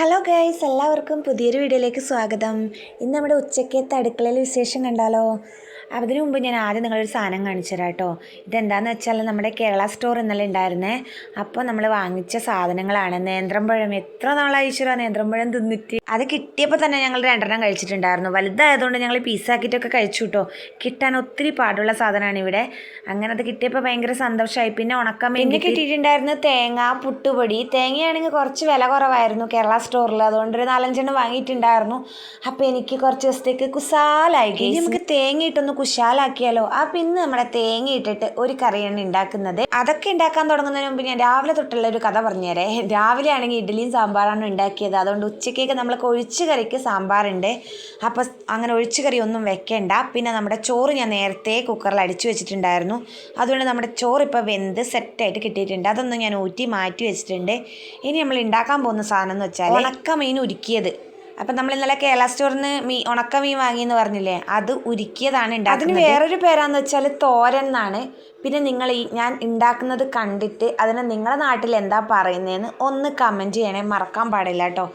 Hello guys എല്ലാവർക്കും പുതിയൊരു വീഡിയോയിലേക്ക് സ്വാഗതം. ഇന്ന് നമ്മുടെ ഉച്ചക്കത്തെ അടുക്കളയിൽ വിശേഷം കണ്ടാലോ? അതിനു മുമ്പ് ഞാൻ ആദ്യം നിങ്ങളൊരു സാധനം കാണിച്ചു തരാം കേട്ടോ ഇതെന്താണെന്ന് വെച്ചാൽ നമ്മുടെ കേരള സ്റ്റോർ ഇന്നലെ ഉണ്ടായിരുന്നേ. അപ്പോൾ നമ്മൾ വാങ്ങിച്ച സാധനങ്ങളാണ്. നേന്ത്രമ്പഴം. എത്ര നാളായി ഈശ്വര നേന്ത്രമ്പഴം തിന്നിട്ട്? അത് കിട്ടിയപ്പോൾ തന്നെ ഞങ്ങൾ രണ്ടെണ്ണം കഴിച്ചിട്ടുണ്ടായിരുന്നു. വലുതായതുകൊണ്ട് ഞങ്ങൾ പീസാക്കിയിട്ടൊക്കെ കഴിച്ചു കേട്ടോ കിട്ടാൻ ഒത്തിരി പാടുള്ള സാധനമാണ് ഇവിടെ. അങ്ങനെ അത് കിട്ടിയപ്പോൾ ഭയങ്കര സന്തോഷമായി പിന്നെ ഉണക്കം പിന്നെ കിട്ടിയിട്ടുണ്ടായിരുന്നു തേങ്ങ പുട്ടുപൊടി. തേങ്ങയാണെങ്കിൽ കുറച്ച് വില കുറവായിരുന്നു കേരള സ്റ്റോറിൽ അതുകൊണ്ട് ഒരു നാലഞ്ചെണ്ണം വാങ്ങിയിട്ടുണ്ടായിരുന്നു. അപ്പോൾ എനിക്ക് കുറച്ച് ദിവസത്തേക്ക് കുസാലായി നമുക്ക് തേങ്ങ ഇട്ടൊന്ന് കുശാലാക്കിയാലോ? ആ പിന്നെ നമ്മുടെ തേങ്ങ ഇട്ടിട്ട് ഒരു കറിയാണ് ഉണ്ടാക്കുന്നത്. അതൊക്കെ ഉണ്ടാക്കാൻ തുടങ്ങുന്നതിന് മുമ്പ് ഞാൻ രാവിലെ തൊട്ടുള്ള ഒരു കഥ പറഞ്ഞുതരേ. രാവിലെ ആണെങ്കിൽ ഇഡ്ഡലിയും സാമ്പാറാണ് ഉണ്ടാക്കിയത്. അതുകൊണ്ട് ഉച്ചക്കേക്ക് നമ്മൾ ഒഴിച്ചു കറിക്ക് സാമ്പാറുണ്ട്. അപ്പോൾ അങ്ങനെ ഒഴിച്ചു കറി ഒന്നും വെക്കേണ്ട. പിന്നെ നമ്മുടെ ചോറ് ഞാൻ നേരത്തെ കുക്കറിൽ അടിച്ചു വെച്ചിട്ടുണ്ടായിരുന്നു. അതുകൊണ്ട് നമ്മുടെ ചോറ് ഇപ്പോൾ വെന്ത് സെറ്റായിട്ട് കിട്ടിയിട്ടുണ്ട്. അതൊന്നും ഞാൻ ഊറ്റി മാറ്റി വെച്ചിട്ടുണ്ട്. ഇനി നമ്മൾ ഉണ്ടാക്കാൻ പോകുന്ന സാധനം എന്ന് വെച്ചാൽ ഉണക്ക മീൻ ഉരുക്കിയത്. അപ്പം നമ്മൾ ഇന്നലെ കേരള സ്റ്റോറിൽ നിന്ന് മീ ഉണക്ക മീൻ വാങ്ങിയെന്ന് പറഞ്ഞില്ലേ? അത് ഉരുക്കിയതാണ് ഉണ്ടാക്കുന്നത്. അതിന് വേറൊരു പേരാന്ന് വെച്ചാൽ തോരൻ എന്നാണ്. പിന്നെ നിങ്ങൾ ഈ ഞാൻ ഉണ്ടാക്കുന്നത് കണ്ടിട്ട് അതിനെ നിങ്ങളുടെ നാട്ടിൽ എന്താ പറയുന്നതെന്ന് ഒന്ന് കമന്റ് ചെയ്യണേ. മറക്കാൻ പാടില്ല കേട്ടോ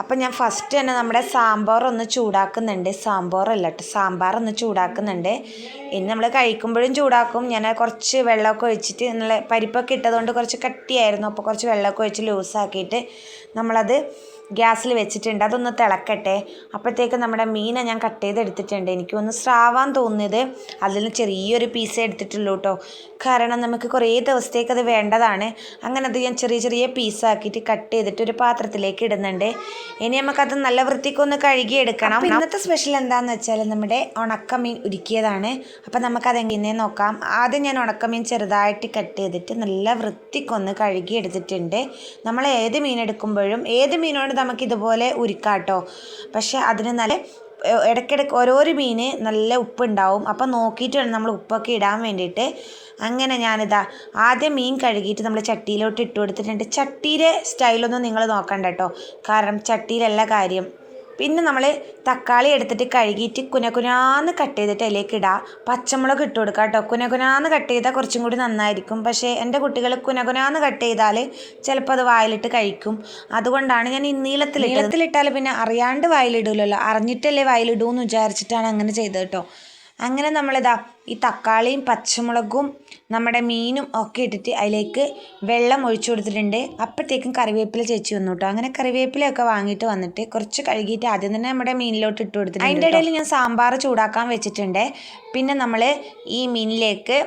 അപ്പം ഞാൻ ഫസ്റ്റ് തന്നെ നമ്മുടെ സാമ്പാർ ഒന്ന് ചൂടാക്കുന്നുണ്ട്. സാമ്പാറല്ല കേട്ടോ സാമ്പാർ ഒന്ന് ചൂടാക്കുന്നുണ്ട്. ഇനി നമ്മൾ കഴിക്കുമ്പോഴും ചൂടാക്കും. ഞാൻ കുറച്ച് വെള്ളമൊക്കെ ഒഴിച്ചിട്ട് നല്ല പരിപ്പൊക്കെ ഇട്ടതുകൊണ്ട് കുറച്ച് കട്ടിയായിരുന്നു. അപ്പോൾ കുറച്ച് വെള്ളമൊക്കെ ഒഴിച്ച് ലൂസാക്കിയിട്ട് നമ്മളത് ഗ്യാസിൽ വെച്ചിട്ടുണ്ട്. അതൊന്ന് തിളക്കട്ടെ. അപ്പോഴത്തേക്ക് നമ്മുടെ മീനെ ഞാൻ കട്ട് ചെയ്തെടുത്തിട്ടുണ്ട്. എനിക്കൊന്ന് സ്രാവാൻ തോന്നിയത് അതിൽ ചെറിയൊരു പീസ് എടുത്തിട്ടുള്ളൂ കേട്ടോ കാരണം നമുക്ക് കുറേ ദിവസത്തേക്ക് അത് വേണ്ടതാണ്. അങ്ങനെ അത് ഞാൻ ചെറിയ ചെറിയ പീസാക്കിയിട്ട് കട്ട് ചെയ്തിട്ട് ഒരു പാത്രത്തിലേക്ക് ഇടുന്നുണ്ട്. ഇനി നമുക്കത് നല്ല വൃത്തിക്കൊന്ന് കഴുകിയെടുക്കണം. ഇന്നത്തെ സ്പെഷ്യൽ എന്താണെന്ന് വെച്ചാൽ നമ്മുടെ ഉണക്കമീൻ ഉരുക്കിയതാണ്. അപ്പം നമുക്കത് എങ്ങനെ നോക്കാം. ആദ്യം ഞാൻ ഉണക്കമീൻ ചെറുതായിട്ട് കട്ട് ചെയ്തിട്ട് നല്ല വൃത്തിക്കൊന്ന് കഴുകി എടുത്തിട്ടുണ്ട് നമ്മൾ ഏത് മീൻ എടുക്കുമ്പോഴും ഏത് മീനോട് നമുക്ക് ഉരുക്കാം ഉരുക്കാട്ടോ. പക്ഷേ അതിന് നല്ല ഇടയ്ക്കിടയ്ക്ക് ഓരോരോ മീൻ നല്ല ഉപ്പുണ്ടാവും. അപ്പം നോക്കിയിട്ട് വേണം നമ്മൾ ഉപ്പൊക്കെ ഇടാൻ വേണ്ടിയിട്ട്. അങ്ങനെ ഞാനിതാ ആദ്യം മീൻ കഴുകിയിട്ട് നമ്മൾ ചട്ടിയിലോട്ട് ഇട്ട് കൊടുത്തിട്ടുണ്ട്. ചട്ടിയിലെ സ്റ്റൈലൊന്നും നിങ്ങൾ നോക്കണ്ട കേട്ടോ. കാരണം ചട്ടിയിലല്ല കാര്യം. പിന്നെ നമ്മൾ തക്കാളി എടുത്തിട്ട് കഴുകിയിട്ട് കുനകുനാന്ന് കട്ട് ചെയ്തിട്ട് അതിലേക്ക് ഇടുക പച്ചമുളക് ഇട്ട് കൊടുക്കുക കേട്ടോ കുനകുനാന്ന് കട്ട് ചെയ്താൽ കുറച്ചും കൂടി നന്നായിരിക്കും. പക്ഷേ എന്റെ കുട്ടികൾ കുനകുനാന്ന് കട്ട് ചെയ്താൽ ചിലപ്പോൾ അത് വായിലിട്ട് കഴിക്കും. അതുകൊണ്ടാണ് ഞാൻ ഈ നീളത്തിൽ നീളത്തിലിട്ടാൽ പിന്നെ അറിയാണ്ട് വായിലിടില്ലല്ലോ അറിഞ്ഞിട്ടല്ലേ വായിലിടൂ എന്ന് വിചാരിച്ചിട്ടാണ് അങ്ങനെ ചെയ്തത് കേട്ടോ അങ്ങനെ നമ്മളിതാ ഈ തക്കാളിയും പച്ചമുളകും നമ്മുടെ മീനും ഒക്കെ ഇട്ടിട്ട് അതിലേക്ക് വെള്ളം ഒഴിച്ചു കൊടുത്തിട്ടുണ്ട്. അപ്പോഴത്തേക്കും കറിവേപ്പില ചേച്ചി വന്നു കേട്ടോ. അങ്ങനെ കറിവേപ്പിലയൊക്കെ വാങ്ങിയിട്ട് വന്നിട്ട് കുറച്ച് കഴുകിയിട്ട് ആദ്യം തന്നെ നമ്മുടെ മീനിലോട്ട് ഇട്ട് കൊടുത്തിട്ടുണ്ട് അതിന്റെ ഇടയിൽ ഞാൻ സാമ്പാർ ചൂടാക്കാൻ വെച്ചിട്ടുണ്ട്. പിന്നെ നമ്മൾ ഈ മീനിലേക്ക്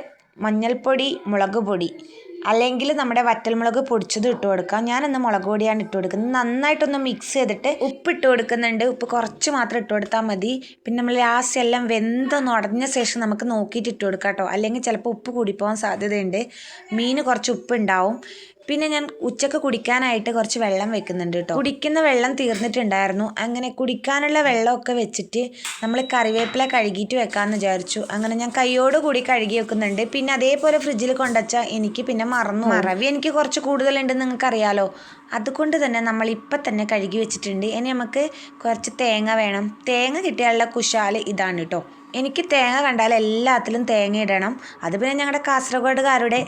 മഞ്ഞൾപ്പൊടി മുളക് പൊടി അല്ലെങ്കിൽ നമ്മുടെ വറ്റൽമുളക് പൊടിച്ചത് ഇട്ട് കൊടുക്കാം. ഞാനിന്ന് മുളക് പൊടിയാണ് ഇട്ട് കൊടുക്കുന്നത്. നന്നായിട്ടൊന്ന് മിക്സ് ചെയ്തിട്ട് ഉപ്പ് ഇട്ട് കൊടുക്കുന്നുണ്ട്. ഉപ്പ് കുറച്ച് മാത്രം ഇട്ട് കൊടുത്താൽ മതി. പിന്നെ നമ്മൾ ലാസ്റ്റ് എല്ലാം വെന്തൊന്ന് ഉടഞ്ഞ ശേഷം നമുക്ക് നോക്കിയിട്ട് ഇട്ട് കൊടുക്കാം കേട്ടോ. അല്ലെങ്കിൽ ചിലപ്പോൾ ഉപ്പ് കൂടിപ്പോകാൻ സാധ്യതയുണ്ട്. മീൻ കുറച്ച് ഉപ്പ് ഉണ്ടാവും. പിന്നെ ഞാൻ ഉച്ചയ്ക്ക് കുടിക്കാനായിട്ട് കുറച്ച് വെള്ളം വെക്കുന്നുണ്ട് കേട്ടോ കുടിക്കുന്ന വെള്ളം തീർന്നിട്ടുണ്ടായിരുന്നു. അങ്ങനെ കുടിക്കാനുള്ള വെള്ളമൊക്കെ വെച്ചിട്ട് നമ്മൾ കറിവേപ്പില കഴുകിയിട്ട് വെക്കാമെന്ന് വിചാരിച്ചു. അങ്ങനെ ഞാൻ കൈയോട് കൂടി കഴുകി വെക്കുന്നുണ്ട്. പിന്നെ അതേപോലെ ഫ്രിഡ്ജിൽ കൊണ്ടുവച്ചാൽ എനിക്ക് പിന്നെ മറന്നു മറവി എനിക്ക് കുറച്ച് കൂടുതലുണ്ടെന്ന് നിങ്ങൾക്ക് അറിയാലോ അതുകൊണ്ട് തന്നെ നമ്മൾ ഇപ്പം തന്നെ കഴുകി വെച്ചിട്ടുണ്ട്. ഇനി നമുക്ക് കുറച്ച് തേങ്ങ വേണം. തേങ്ങ കിട്ടിയാലുള്ള കുശാൽ ഇതാണ് കേട്ടോ എനിക്ക് തേങ്ങ കണ്ടാൽ എല്ലാത്തിലും തേങ്ങ ഇടണം. അത് പിന്നെ ഞങ്ങളുടെ കാസർഗോഡുകാരുടെ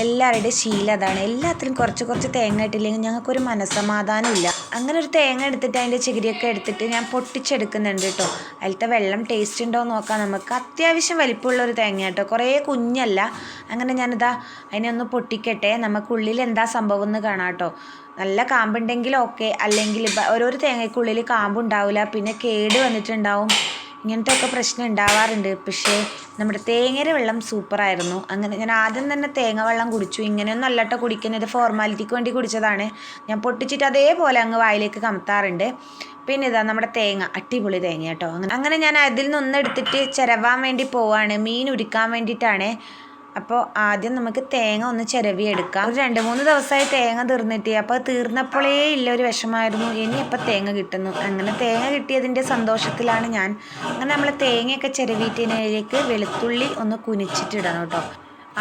എല്ലാവരുടെയും ശീലം അതാണ്. എല്ലാത്തിലും കുറച്ച് കുറച്ച് തേങ്ങ ഇട്ടില്ലെങ്കിൽ ഞങ്ങൾക്കൊരു മനസ്സമാധാനം ഇല്ല അങ്ങനെ ഒരു തേങ്ങ എടുത്തിട്ട് അതിന്റെ ചികിരിയൊക്കെ എടുത്തിട്ട് ഞാൻ പൊട്ടിച്ചെടുക്കുന്നുണ്ട് കേട്ടോ. അതിലത്തെ വെള്ളം ടേസ്റ്റ് ഉണ്ടോ നോക്കാം നമുക്ക്. അത്യാവശ്യം വലിപ്പമുള്ള ഒരു തേങ്ങ കേട്ടോ. കുറേ കുഞ്ഞല്ല. അങ്ങനെ ഞാനിതാ അതിനെ ഒന്ന് പൊട്ടിക്കട്ടെ. നമുക്കുള്ളിൽ എന്താ സംഭവം എന്ന് കാണാം കേട്ടോ. നല്ല കാമ്പുണ്ടെങ്കിൽ ഓക്കെ അല്ലെങ്കിൽ ഓരോരോ തേങ്ങയ്ക്കുള്ളിൽ കാമ്പുണ്ടാവില്ല. പിന്നെ കേട് വന്നിട്ടുണ്ടാവും. ഇങ്ങനത്തെ ഒക്കെ പ്രശ്നം ഉണ്ടാവാറുണ്ട്. പക്ഷേ നമ്മുടെ തേങ്ങയുടെ വെള്ളം സൂപ്പറായിരുന്നു. അങ്ങനെ ഞാൻ ആദ്യം തന്നെ തേങ്ങ വെള്ളം കുടിച്ചു. ഇങ്ങനെയൊന്നും അല്ലട്ടോ കുടിക്കുന്നത്. ഫോർമാലിറ്റിക്ക് വേണ്ടി കുടിച്ചതാണ്. ഞാൻ പൊട്ടിച്ചിട്ട് അതേപോലെ അങ്ങ് വായിലേക്ക് കമത്താറുണ്ട്. പിന്നെ ഇതാ നമ്മുടെ തേങ്ങ. അടിപൊളി തേങ്ങ കേട്ടോ അങ്ങനെ ഞാൻ അതിൽ നിന്നൊന്നെടുത്തിട്ട് ചിരവാൻ വേണ്ടി പോവാണ്. മീൻ ഉരുക്കാൻ വേണ്ടിയിട്ടാണ്. അപ്പോൾ ആദ്യം നമുക്ക് തേങ്ങ ഒന്ന് ചിരവിയെടുക്കാം ഒരു രണ്ട് മൂന്ന് ദിവസമായി തേങ്ങ തീർന്നിട്ട് അപ്പോൾ തീർന്നപ്പോഴേ ഇല്ല ഒരു വിഷമായിരുന്നു. ഇനി അപ്പോൾ തേങ്ങ കിട്ടുന്നു. അങ്ങനെ തേങ്ങ കിട്ടിയതിന്റെ സന്തോഷത്തിലാണ് ഞാൻ. അങ്ങനെ നമ്മൾ തേങ്ങയൊക്കെ ചിരവിയിട്ടതിലേക്ക് വെളുത്തുള്ളി ഒന്ന് കുനിച്ചിട്ടിടണം കേട്ടോ.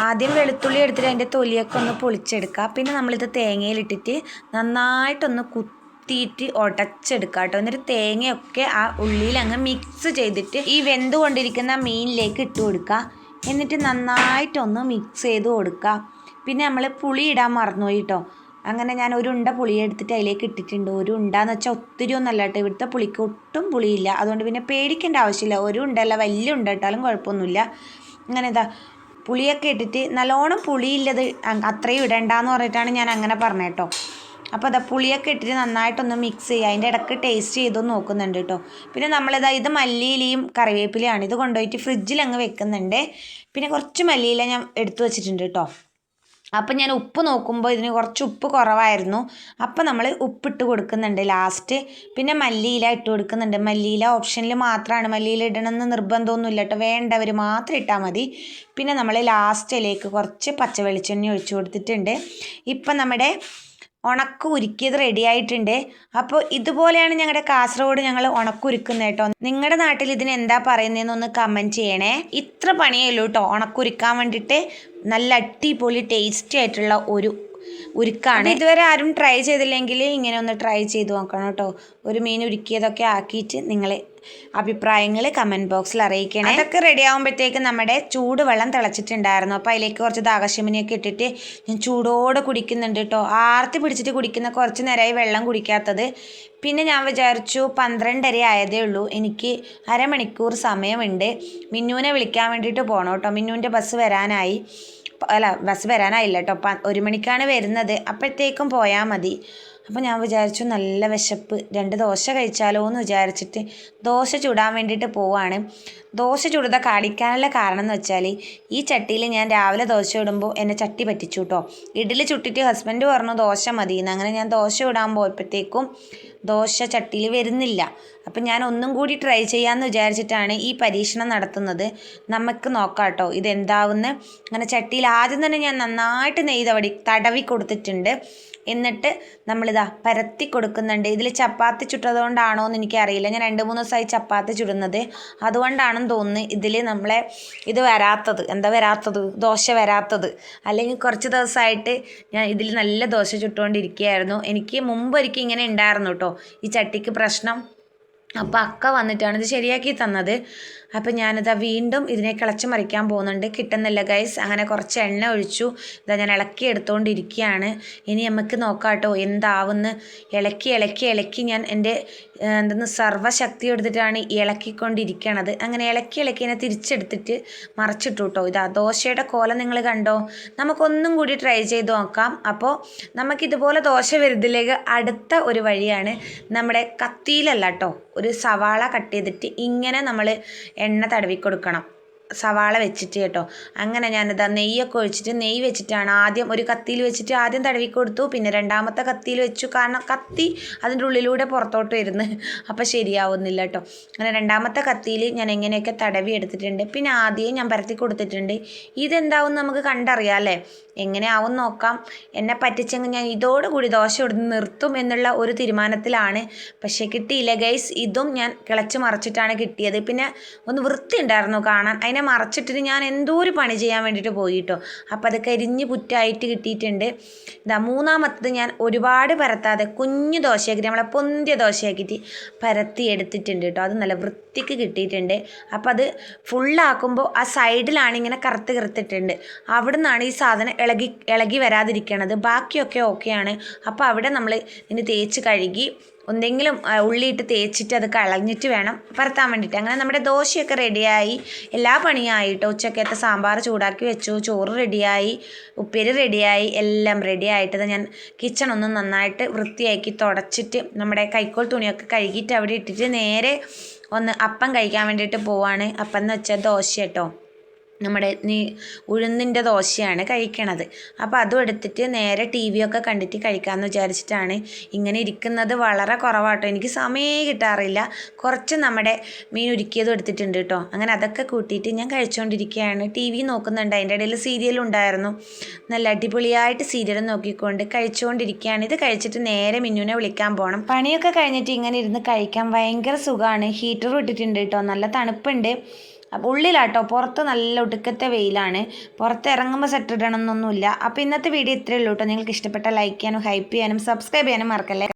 ആദ്യം വെളുത്തുള്ളി എടുത്തിട്ട് അതിന്റെ തൊലിയൊക്കെ ഒന്ന് പൊളിച്ചെടുക്കുക പിന്നെ നമ്മളിത് തേങ്ങയിലിട്ടിട്ട് നന്നായിട്ടൊന്ന് കുത്തിയിട്ട് ഉടച്ചെടുക്കുക കേട്ടോ. എന്നിട്ട് തേങ്ങയൊക്കെ ആ ഉള്ളിയിൽ അങ്ങ് മിക്സ് ചെയ്തിട്ട് ഈ വെന്തുകൊണ്ടിരിക്കുന്ന മീനിലേക്ക് ഇട്ട് കൊടുക്കുക എന്നിട്ട് നന്നായിട്ടൊന്ന് മിക്സ് ചെയ്ത് കൊടുക്കുക പിന്നെ നമ്മൾ പുളി ഇടാൻ മറന്നുപോയി കേട്ടോ അങ്ങനെ ഞാൻ ഒരു ഉണ്ട പുളി എടുത്തിട്ട് അതിലേക്ക് ഇട്ടിട്ടുണ്ട്. ഒരു ഉണ്ടാന്ന് വെച്ചാൽ ഒത്തിരി ഒന്നല്ല കേട്ടോ ഇവിടുത്തെ പുളിക്ക് ഒട്ടും പുളിയില്ല. അതുകൊണ്ട് പിന്നെ പേടിക്കേണ്ട ആവശ്യമില്ല. ഒരു ഉണ്ടല്ല വലിയ ഉണ്ട ഇട്ടാലും കുഴപ്പമൊന്നുമില്ല. അങ്ങനെ എന്താ പുളിയൊക്കെ ഇട്ടിട്ട് നല്ലോണം പുളിയില്ലത് അത്രയും ഇടണ്ടെന്ന് പറഞ്ഞിട്ടാണ് ഞാൻ അങ്ങനെ പറഞ്ഞത് കേട്ടോ അപ്പോൾ അതാ പുളിയൊക്കെ ഇട്ടിട്ട് നന്നായിട്ടൊന്ന് മിക്സ് ചെയ്യുക അതിന്റെ ഇടയ്ക്ക് ടേസ്റ്റ് ചെയ്ത് നോക്കുന്നുണ്ട് കേട്ടോ പിന്നെ നമ്മളിതാ ഇത് മല്ലിയിലയും കറിവേപ്പിലയാണ് ഇത് കൊണ്ടുപോയിട്ട് ഫ്രിഡ്ജിൽ അങ്ങ് വെക്കുന്നുണ്ട്. പിന്നെ കുറച്ച് മല്ലിയില ഞാൻ എടുത്തു വെച്ചിട്ടുണ്ട് കേട്ടോ അപ്പം ഞാൻ ഉപ്പ് നോക്കുമ്പോൾ ഇതിന് കുറച്ച് ഉപ്പ് കുറവായിരുന്നു. അപ്പം നമ്മൾ ഉപ്പിട്ട് കൊടുക്കുന്നുണ്ട് ലാസ്റ്റ് പിന്നെ മല്ലിയില ഇട്ട് കൊടുക്കുന്നുണ്ട്. മല്ലിയില ഓപ്ഷനിൽ മാത്രമാണ് മല്ലിയില ഇടണമെന്ന് നിർബന്ധമൊന്നുമില്ല കേട്ടോ വേണ്ടവർ മാത്രം ഇട്ടാൽ മതി. പിന്നെ നമ്മൾ ലാസ്റ്റിലേക്ക് കുറച്ച് പച്ച വെളിച്ചെണ്ണ ഒഴിച്ചു കൊടുത്തിട്ടുണ്ട്. ഇപ്പം നമ്മുടെ ഉണക്ക ഉരുക്കിയത് റെഡി ആയിട്ടുണ്ട്. അപ്പോൾ ഇതുപോലെയാണ് ഞങ്ങളുടെ കാസർഗോഡ് ഞങ്ങൾ ഉണക്കുരുക്കുന്നത് കേട്ടോ. നിങ്ങളുടെ നാട്ടിൽ ഇതിന് എന്താ പറയുന്നതെന്ന് ഒന്ന് കമന്റ് ചെയ്യണേ. ഇത്ര പണിയേ ഉള്ളൂ കേട്ടോ ഉണക്കുരുക്കാൻ വേണ്ടിയിട്ട് നല്ല അടിപൊളി ടേസ്റ്റി ആയിട്ടുള്ള ഒരു ഉരുക്കാണ്. ഇതുവരെ ആരും ട്രൈ ചെയ്തില്ലെങ്കിൽ ഇങ്ങനെ ഒന്ന് ട്രൈ ചെയ്ത് നോക്കണം കേട്ടോ ഒരു മീൻ ഉരുക്കിയതൊക്കെ ആക്കിയിട്ട് നിങ്ങൾ അഭിപ്രായങ്ങൾ കമന്റ് ബോക്സിൽ അറിയിക്കണേ. അതൊക്കെ റെഡി ആകുമ്പോഴത്തേക്ക് നമ്മുടെ ചൂടുവെള്ളം തിളച്ചിട്ടുണ്ടായിരുന്നു. അപ്പോൾ അതിലേക്ക് കുറച്ച് ദാഹശമിനിയൊക്കെ ഇട്ടിട്ട് ഞാൻ ചൂടോടെ കുടിക്കുന്നുണ്ട് കേട്ടോ ആർത്തി പിടിച്ചിട്ട് കുടിക്കുന്ന കുറച്ച് നേരമായി വെള്ളം കുടിക്കാത്തത്. പിന്നെ ഞാൻ വിചാരിച്ചു പന്ത്രണ്ടര ആയതേ ഉള്ളൂ. എനിക്ക് അരമണിക്കൂർ സമയമുണ്ട്. മിന്നുവിനെ വിളിക്കാൻ വേണ്ടിയിട്ട് പോകണം കേട്ടോ മിന്നുവിന്റെ ബസ് വരാനായി. അല്ല ബസ് വരാനായില്ല കേട്ടോ ഒരു മണിക്കാണ് വരുന്നത്. അപ്പോഴത്തേക്കും പോയാൽ മതി. അപ്പോൾ ഞാൻ വിചാരിച്ചു നല്ല വിശപ്പ് രണ്ട് ദോശ കഴിച്ചാലോ എന്ന് വിചാരിച്ചിട്ട് ദോശ ചുടാൻ വേണ്ടിയിട്ട് പോവാണ്. ദോശ ചുടുത കാണിക്കാനുള്ള കാരണം എന്ന് വെച്ചാൽ ഈ ചട്ടിയിൽ ഞാൻ രാവിലെ ദോശ ഇടുമ്പോൾ എന്നെ ചട്ടി പറ്റിച്ചു കേട്ടോ ഇഡ്ഡലി ചുട്ടിട്ട് ഹസ്ബൻഡ് പറഞ്ഞു ദോശ മതി അങ്ങനെ ഞാൻ ദോശ ഇടാൻ പോയപ്പോഴത്തേക്കും ദോശ ചട്ടിയിൽ വരുന്നില്ല. അപ്പം ഞാൻ ഒന്നും കൂടി ട്രൈ ചെയ്യാമെന്ന് വിചാരിച്ചിട്ടാണ് ഈ പരീക്ഷണം നടത്തുന്നത്. നമുക്ക് നോക്കാം കേട്ടോ ഇതെന്താവുന്ന. അങ്ങനെ ചട്ടിയിൽ ആദ്യം തന്നെ ഞാൻ നന്നായിട്ട് നെയ്ത് അവിടെ തടവി കൊടുത്തിട്ടുണ്ട്. എന്നിട്ട് നമ്മളിതാ പരത്തി കൊടുക്കുന്നുണ്ട്. ഇതിൽ ചപ്പാത്തി ചുട്ടതുകൊണ്ടാണോ എന്ന് എനിക്കറിയില്ല. ഞാൻ രണ്ട് മൂന്ന് ദിവസമായി ചപ്പാത്തി ചുടുന്നത്. അതുകൊണ്ടാണെന്ന് തോന്നുന്നു ഇതിൽ നമ്മളെ ഇത് വരാത്തത്. എന്താ വരാത്തത്? ദോശ വരാത്തത്. അല്ലെങ്കിൽ കുറച്ച് ദിവസമായിട്ട് ഞാൻ ഇതിൽ നല്ല ദോശ ചുട്ടുകൊണ്ടിരിക്കുകയായിരുന്നു. എനിക്ക് മുമ്പ് ഒരിക്കൽ ഇങ്ങനെ ഉണ്ടായിരുന്നു കേട്ടോ. ഈ ചട്ടിക്ക് പ്രശ്നം. അപ്പോൾ അക്ക വന്നിട്ടാണ് ഇത് ശരിയാക്കി തന്നത്. അപ്പോൾ ഞാനിതാ വീണ്ടും ഇതിനെ കിളച്ച് മറിക്കാൻ പോകുന്നുണ്ട്. കിട്ടുന്നില്ല ഗൈസ് അങ്ങനെ കുറച്ച് എണ്ണ ഒഴിച്ചു. ഇതാ ഞാൻ ഇളക്കി എടുത്തുകൊണ്ടിരിക്കുകയാണ് ഇനി നമുക്ക് നോക്കാം കേട്ടോ എന്താവുന്ന്. ഇളക്കി ഇളക്കി ഇളക്കി ഞാൻ എന്റെ എന്തെന്ന് സർവശക്തി എടുത്തിട്ടാണ് ഇളക്കിക്കൊണ്ടിരിക്കണത്. അങ്ങനെ ഇളക്കി ഇളക്കി ഇതിനെ തിരിച്ചെടുത്തിട്ട് മറിച്ചിട്ടു കേട്ടോ ഇതാ ദോശയുടെ കോല നിങ്ങൾ കണ്ടോ? നമുക്കൊന്നും കൂടി ട്രൈ ചെയ്ത് നോക്കാം. അപ്പോൾ നമുക്കിതുപോലെ ദോശ വരുന്നതിലേക്ക് അടുത്ത ഒരു വഴിയാണ് നമ്മുടെ കത്തിയിലല്ല കേട്ടോ ഒരു സവാള കട്ട് ചെയ്തിട്ട് ഇങ്ങനെ നമ്മൾ എണ്ണ തടവി കൊടുക്കണം സവാള വെച്ചിട്ട് കേട്ടോ. അങ്ങനെ ഞാനിതാ നെയ്യൊക്കെ ഒഴിച്ചിട്ട് നെയ്യ് വെച്ചിട്ടാണ് ആദ്യം ഒരു കത്തിയിൽ വെച്ചിട്ട് ആദ്യം തടവി കൊടുത്തു. പിന്നെ രണ്ടാമത്തെ കത്തിയിൽ വെച്ചു. കാരണം കത്തി അതിന്റെ ഉള്ളിലൂടെ പുറത്തോട്ട് വരുന്നു. അപ്പോൾ ശരിയാവുന്നില്ല കേട്ടോ. അങ്ങനെ രണ്ടാമത്തെ കത്തിയിൽ ഞാൻ എങ്ങനെയൊക്കെ തടവി എടുത്തിട്ടുണ്ട്. പിന്നെ ആദ്യം ഞാൻ പരത്തി കൊടുത്തിട്ടുണ്ട്. ഇതെന്താവും നമുക്ക് കണ്ടറിയാം അല്ലേ? എങ്ങനെ ആവും നോക്കാം. എന്നെ പറ്റിച്ചെങ്കിൽ ഞാൻ ഇതോടുകൂടി ദോശ ഇവിടുന്ന് നിർത്തും എന്നുള്ള ഒരു തീരുമാനത്തിലാണ്. പക്ഷേ കിട്ടിയില്ല. ഗൈസ് ഇതും ഞാൻ കിളച്ച് മറിച്ചിട്ടാണ് കിട്ടിയത്. പിന്നെ ഒന്ന് വൃത്തി ഉണ്ടായിരുന്നു കാണാൻ. അതിനെ മറച്ചിട്ടിട്ട് ഞാൻ എന്തോ ഒരു പണി ചെയ്യാൻ വേണ്ടിയിട്ട് പോയി കേട്ടോ അപ്പോൾ അത് കരിഞ്ഞ് പുറ്റായിട്ട് കിട്ടിയിട്ടുണ്ട്. ഇതാ മൂന്നാമത്തത് ഞാൻ ഒരുപാട് പരത്താതെ കുഞ്ഞു ദോശയാക്കിയിട്ട് നമ്മളെ പൊന്തിയ ദോശയാക്കിയിട്ട് പരത്തി എടുത്തിട്ടുണ്ട് കേട്ടോ. അത് നല്ല വൃത്തിക്ക് കിട്ടിയിട്ടുണ്ട്. അപ്പം അത് ഫുള്ളാക്കുമ്പോൾ ആ സൈഡിലാണ് ഇങ്ങനെ കറുത്ത് കറുത്തിട്ടുണ്ട്. അവിടെ നിന്നാണ് ഈ സാധനം ഇളകി ഇളകി വരാതിരിക്കണത്. ബാക്കിയൊക്കെ ഓക്കെയാണ്. അപ്പോൾ അവിടെ നമ്മൾ ഇതിന് തേച്ച് കഴുകി എന്തെങ്കിലും ഉള്ളിയിട്ട് തേച്ചിട്ട് അത് കളഞ്ഞിട്ട് വേണം പരത്താൻ വേണ്ടിയിട്ട്. അങ്ങനെ നമ്മുടെ ദോശയൊക്കെ റെഡിയായി. എല്ലാ പണിയായിട്ടോ ഉച്ചക്കത്തെ സാമ്പാർ ചൂടാക്കി വെച്ചു. ചോറ് റെഡിയായി. ഉപ്പേരി റെഡിയായി. എല്ലാം റെഡിയായിട്ട് ഞാൻ കിച്ചൺ ഒന്ന് നന്നായിട്ട് വൃത്തിയാക്കി തുടച്ചിട്ട് നമ്മുടെ കൈക്കോൾ തുണിയൊക്കെ കഴുകിയിട്ട് അവിടെ ഇട്ടിട്ട് നേരെ ഒന്ന് അപ്പം കഴിക്കാൻ വേണ്ടിയിട്ട് പോവാണ്. അപ്പം എന്ന് വെച്ചാൽ ദോശ കേട്ടോ. നമ്മുടെ നീ ഉഴുന്നിന്റെ ദോശയാണ് കഴിക്കണത്. അപ്പോൾ അതും എടുത്തിട്ട് നേരെ ടി വി ഒക്കെ കണ്ടിട്ട് കഴിക്കാമെന്ന് വിചാരിച്ചിട്ടാണ് ഇങ്ങനെ ഇരിക്കുന്നത്. വളരെ കുറവാട്ടോ. എനിക്ക് സമയമേ കിട്ടാറില്ല. കുറച്ച് നമ്മുടെ മീൻ ഒരുക്കിയതും എടുത്തിട്ടുണ്ട് കേട്ടോ. അങ്ങനെ അതൊക്കെ കൂട്ടിയിട്ട് ഞാൻ കഴിച്ചുകൊണ്ടിരിക്കുകയാണ്. ടി വി നോക്കുന്നുണ്ട്. അതിന്റെ ഇടയിൽ സീരിയൽ ഉണ്ടായിരുന്നു. നല്ല അടിപൊളിയായിട്ട് സീരിയൽ നോക്കിക്കൊണ്ട് കഴിച്ചുകൊണ്ടിരിക്കുകയാണ്. ഇത് കഴിച്ചിട്ട് നേരെ മിന്നുവിനെ വിളിക്കാൻ പോകണം. പണിയൊക്കെ കഴിഞ്ഞിട്ട് ഇങ്ങനെ ഇരുന്ന് കഴിക്കാൻ ഭയങ്കര സുഖമാണ്. ഹീറ്റർ ഇട്ടിട്ടുണ്ട് കേട്ടോ. നല്ല തണുപ്പുണ്ട്. അപ്പോൾ ഉള്ളിലാട്ടോ പുറത്ത് നല്ല ഒടുക്കത്തെ വെയിലാണ്. പുറത്ത് ഇറങ്ങുമ്പോൾ സെറ്റ് ഇടണം എന്നൊന്നുമില്ല അപ്പോൾ ഇന്നത്തെ വീഡിയോ ഇത്രയേ ഉള്ളൂ കേട്ടോ നിങ്ങൾക്ക് ഇഷ്ടപ്പെട്ട ലൈക്ക് ചെയ്യാനും ഹൈപ്പ് ചെയ്യാനും സബ്സ്ക്രൈബ് ചെയ്യാനും മറക്കല്ലേ?